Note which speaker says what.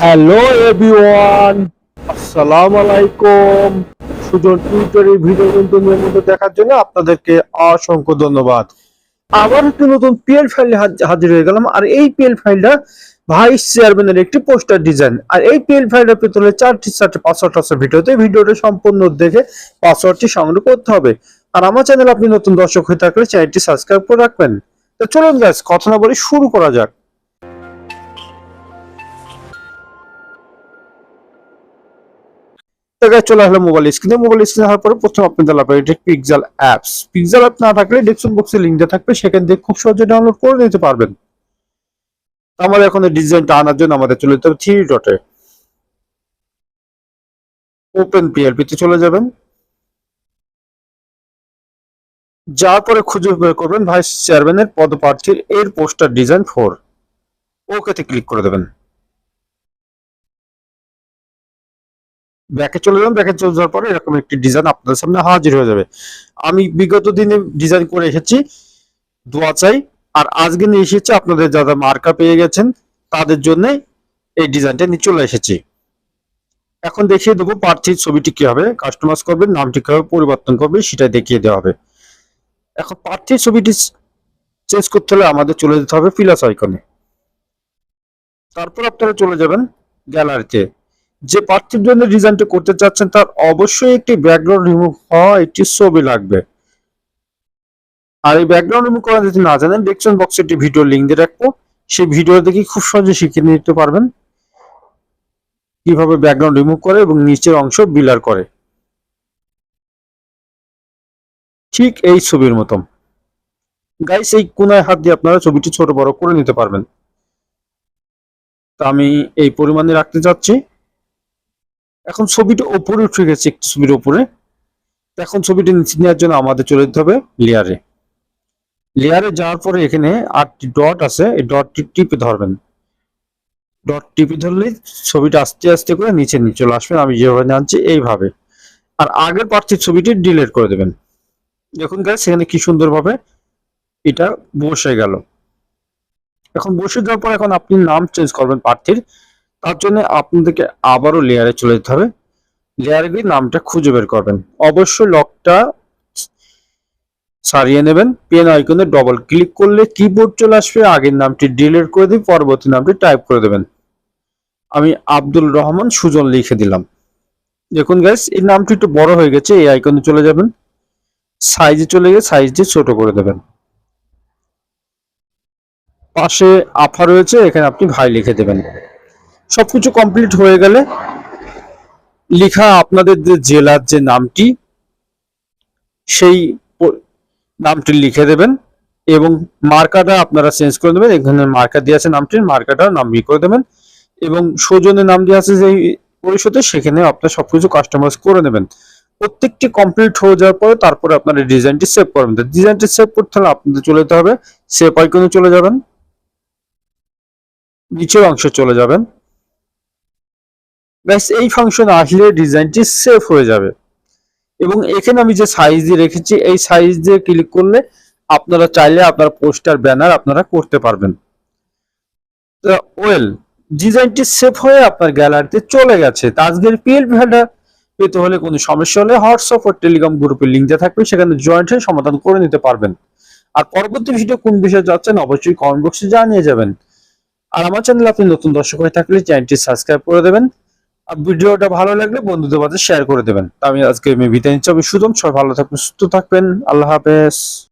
Speaker 1: Hello everyone আসসালামু আলাইকুম সুজন টুইটারের ভিডিও কিন্তু নিয়মিত দেখার জন্য আপনাদেরকে অসংখ্য ধন্যবাদ। আবার একটি নতুন পিএল ফাইল হাজির হয়ে গেলাম। আর এই পিএল ফাইলটা ভাইস চেয়ারম্যানের একটি পোস্টার ডিজাইন আর এই পিএল ফাইলটার ভিতরে চারটি চারটি পাসওয়ার্ড আছে ভিডিওতে ভিডিওটা সম্পূর্ণ দেখে পাসওয়ার্ডটি সংগ্রহ করতে হবে। আর আমার চ্যানেল আপনি নতুন দর্শক হয়ে থাকলে চ্যানেলটি সাবস্ক্রাইব করে রাখবেন। তো চলুন গাইস কথা না বলে শুরু করা যাক। জায়গায় চলে আসলে মোবাইল স্ক্রিনে মোবাইল স্ক্রিনে হওয়ার পরে প্রথম আপনাদের লাগবে এটি পিক্সেল অ্যাপস পিক্সেল অ্যাপ না থাকলে ডেসক্রিপশন বক্সে লিঙ্ক থাকবে, সেখান থেকে খুব সহজে ডাউনলোড করে নিতে পারবেন। আমাদের এখন ডিজাইনটা আনার জন্য আমাদের চলে যেতে হবে থ্রি ডটে ওপেন পিএলপি তে চলে যাবেন। যার পরে খুঁজে বের করবেন ভাইস চেয়ারম্যানের পদপ্রার্থীর এর পোস্টার ডিজাইন ফোর ওকেতে ক্লিক করে দেবেন। ব্যাকে চলে যাবেন ব্যাকে চলে যাওয়ার পরে এরকম একটি ডিজাইন আপনাদের সামনে হাজির হয়ে যাবে। আমি বিগত দিনে ডিজাইন করে এসেছি, দোয়া চাই, আর আজকে নিয়ে এসেছি আপনাদের যারা মার্কা পেয়ে গেছেন, তাদের জন্য এই ডিজাইনটা নিয়ে চলে এসেছি। এখন দেখিয়ে দেবো প্রার্থীর ছবিটি কি হবে কাস্টমাইজ করবেন নামটি কীভাবে পরিবর্তন করবে সেটা দেখিয়ে দেওয়া হবে। এখন প্রার্থীর ছবিটি চেঞ্জ করতে হলে আমাদের চলে যেতে হবে প্লাস আইকনে তারপর আপনারা চলে যাবেন গ্যালারিতে যে প্রার্থীর জন্য ডিজাইনটা করতে চাচ্ছেন, তার অবশ্যই একটি ব্যাকগ্রাউন্ড রিমুভ হওয়া একটি ছবি লাগবে। আর এই ব্যাকগ্রাউন্ড রিমুভ করা যদি না জানেন ডেসক্রিপশন বক্সে একটি ভিডিও লিঙ্ক দিয়ে রাখব। সেই ভিডিও দেখে খুব সহজে শিখে নিতে পারবেন কীভাবে ব্যাকগ্রাউন্ড রিমুভ করে এবং নিচের অংশ বিলার করে। ঠিক এই ছবির মতন। গাইস এই কোনায় হাত দিয়ে আপনারা ছবিটি ছোট বড় করে নিতে পারবেন। তা আমি এই পরিমাণে রাখতে চাচ্ছি। এখন ছবিটা ওপরে উঠে গেছে, একটু ছবির উপরে। তো এখন ছবিটি নিচে নেওয়ার জন্য আমাদের চলে যেতে হবে লেয়ারে লেয়ারে যাওয়ার পরে এখানে আটটি ডট আছে, এই ডটটি টিপে ধরবেন। ডট টিপে ধরলেই ছবিটা আস্তে আস্তে করে নিচে নিয়ে চলে আসবেন আমি যেভাবে জানছি এইভাবে। আর আগের প্রার্থীর ছবিটি ডিলিট করে দেবেন। দেখুন গেলে সেখানে কি সুন্দরভাবে এটা বসে গেল। এখন বসে যাওয়ার পর এখন আপনি নাম চেঞ্জ করবেন প্রার্থীর তার জন্য আপনাদেরকে আবারও লেয়ারে চলে যেতে হবে। লেয়ারে গিয়ে নামটা খুঁজে বের করবেন। অবশ্যই লকটা সারিয়ে নেবেন। পেন আইকনে ডবল ক্লিক করলে কিবোর্ড চলে আসবে। আগের নামটি ডিলিট করে দিয়ে পরবর্তী নামটি টাইপ করে দেবেন। আমি আব্দুল রহমান সুজন লিখে দিলাম। দেখুন গ্যাস এই নামটি একটু বড় হয়ে গেছে। এই আইকনে চলে যাবেন। সাইজে চলে গিয়ে সাইজ দিয়ে ছোট করে দেবেন। পাশে আফা রয়েছে। এখানে আপনি ভাই লিখে দেবেন। সবকিছু কমপ্লিট হয়ে গেলে লেখা আপনাদের যে জেলার যে নামটি, সেই নামটি লিখে দেবেন এবং মার্কাটা আপনারা চেঞ্জ করে দেবেন। এখানে মার্কার দিয়ে আছে নামটির মার্কাটা নাম করে দেবেন এবং সৌজনের নাম দিয়ে আছে যে পরিষদে সেখানে আপনার সবকিছু কাস্টমাইজ করে নেবেন। প্রত্যেকটি কমপ্লিট হয়ে যাওয়ার পরে তারপরে আপনার ডিজাইনটি সেভ করবেন ডিজাইনটি সেভ করতে হলে আপনাদের চলে যেতে হবে সেভ আইকনে চলে যাবেন, নিচের অংশে চলে যাবেন। ব্যাস, এই ফাংশন আসলে ডিজাইনটি সেভ হয়ে যাবে। এবং এখানে আমি যে সাইজ দিয়ে রেখেছি, এই সাইজ দিয়ে ক্লিক করলে আপনারা চাইলে আপনার পোস্টার ব্যানার আপনারা করতে পারবেন। ওয়েল ডিজাইনটি সেভ হয়ে আপনার গ্যালারিতে চলে গেছে। আজকের পিএলপি পেতে হলে কোনো সমস্যা হলে হোয়াটসঅ্যাপ ও টেলিগ্রাম গ্রুপের লিঙ্ক দেওয়া থাকবে, সেখানে জয়েন্ট হয়ে সমাধান করে নিতে পারবেন। আর পরবর্তী ভিডিও কোন বিষয়ে যাচ্ছেন, অবশ্যই কমেন্ট বক্সে জানিয়ে যাবেন। আর আমার চ্যানেল আপনি নতুন দর্শক হয়ে থাকলে চ্যানেলটি সাবস্ক্রাইব করে দেবেন। আর ভিডিওটা ভালো লাগলে বন্ধুদের মাঝে শেয়ার করে দেবেন। আমি আজকে বিদায় নিচ্ছি। আমি সুদম, সবাই ভালো থাকবেন, সুস্থ থাকবেন। আল্লাহ হাফেজ।